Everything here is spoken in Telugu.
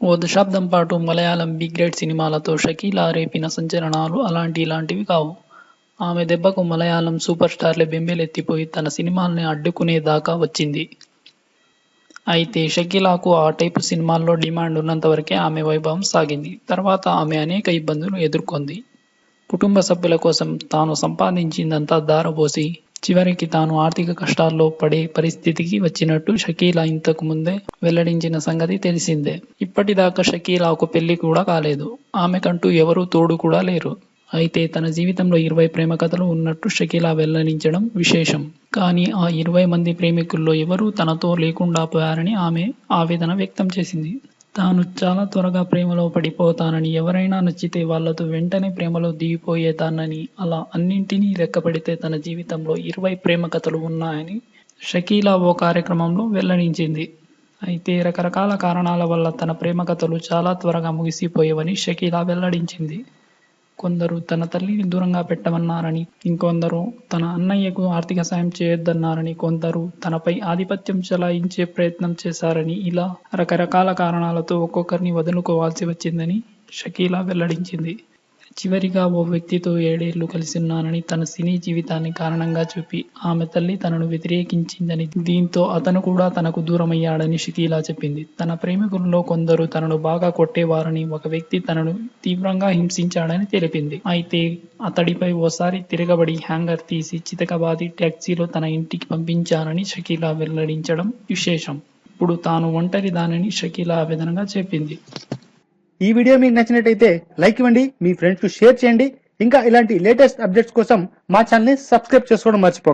ఓ దశాబ్దం పాటు మలయాళం బి గ్రేడ్ సినిమాలతో షకీలా రేపిన సంచలనాలు అలాంటి ఇలాంటివి కావు. ఆమె దెబ్బకు మలయాళం సూపర్ స్టార్లే బెంబేలెత్తిపోయి తన సినిమాల్ని అడ్డుకునేదాకా వచ్చింది. అయితే షకీలాకు ఆ టైపు సినిమాల్లో డిమాండ్ ఉన్నంతవరకే ఆమె వైభవం సాగింది. తర్వాత ఆమె అనేక ఇబ్బందులు ఎదుర్కొంది. కుటుంబ సభ్యుల కోసం తాను సంపాదించిందంతా దారబోసి చివరికి తాను ఆర్థిక కష్టాల్లో పడే పరిస్థితికి వచ్చినట్టు షకీలా ఇంతకు ముందే వెల్లడించిన సంగతి తెలిసిందే. ఇప్పటిదాకా షకీలాకు పెళ్ళి కూడా కాలేదు. ఆమెకంటూ ఎవరూ తోడు కూడా లేరు. అయితే తన జీవితంలో ఇరవై ప్రేమ కథలు ఉన్నట్టు షకీలా వెల్లడించడం విశేషం. కానీ ఆ ఇరవై మంది ప్రేమికుల్లో ఎవరూ తనతో లేకుండా పోయారని ఆమె ఆవేదన వ్యక్తం చేసింది. తాను చాలా త్వరగా ప్రేమలో పడిపోతానని, ఎవరైనా నచ్చితే వాళ్ళతో వెంటనే ప్రేమలో దిగిపోయేదానని అలా అన్నింటినీ లెక్కపెడితే తన జీవితంలో ఇరవై ప్రేమ కథలు ఉన్నాయని షకీలా ఓ కార్యక్రమంలో వెల్లడించింది. అయితే రకరకాల కారణాల వల్ల తన ప్రేమ కథలు చాలా త్వరగా ముగిసిపోయేవని షకీలా వెల్లడించింది. కొందరు తన తల్లిని దూరంగా పెట్టమన్నారని, ఇంకొందరు తన అన్నయ్యకు ఆర్థిక సాయం చేయొద్దన్నారని, కొందరు తనపై ఆధిపత్యం చెలాయించే ప్రయత్నం చేశారని ఇలా రకరకాల కారణాలతో ఒక్కొక్కరిని వదులుకోవాల్సి వచ్చిందని షకీలా వెల్లడించింది. చివరిగా ఓ వ్యక్తితో ఏడేళ్ళు కలిసున్నానని తన సినీ జీవితాన్ని కారణంగా చూపి ఆమె తల్లి తనను వ్యతిరేకించిందని, దీంతో అతను కూడా తనకు దూరమయ్యాడని షకీలా చెప్పింది. తన ప్రేమికుల్లో కొందరు తనను బాగా కొట్టేవారని, ఒక వ్యక్తి తనను తీవ్రంగా హింసించాడని తెలిపింది. అయితే అతడిపై ఓసారి తిరగబడి హ్యాంగర్ తీసి చితకబాది టాక్సీలో తన ఇంటికి పంపించానని షకీలా వెల్లడించడం విశేషం. ఇప్పుడు తాను ఒంటరి దానిని షకీలా ఆవేదనగా చెప్పింది. ఈ వీడియో మీకు నచ్చినట్టయితే లైక్ ఇవ్వండి మీ ఫ్రెండ్స్కు షేర్ చేయండి. ఇంకా ఇలాంటి లేటెస్ట్ అప్డేట్స్ కోసం మా ఛానల్ని సబ్స్క్రైబ్ చేసుకోవడం మర్చిపోకండి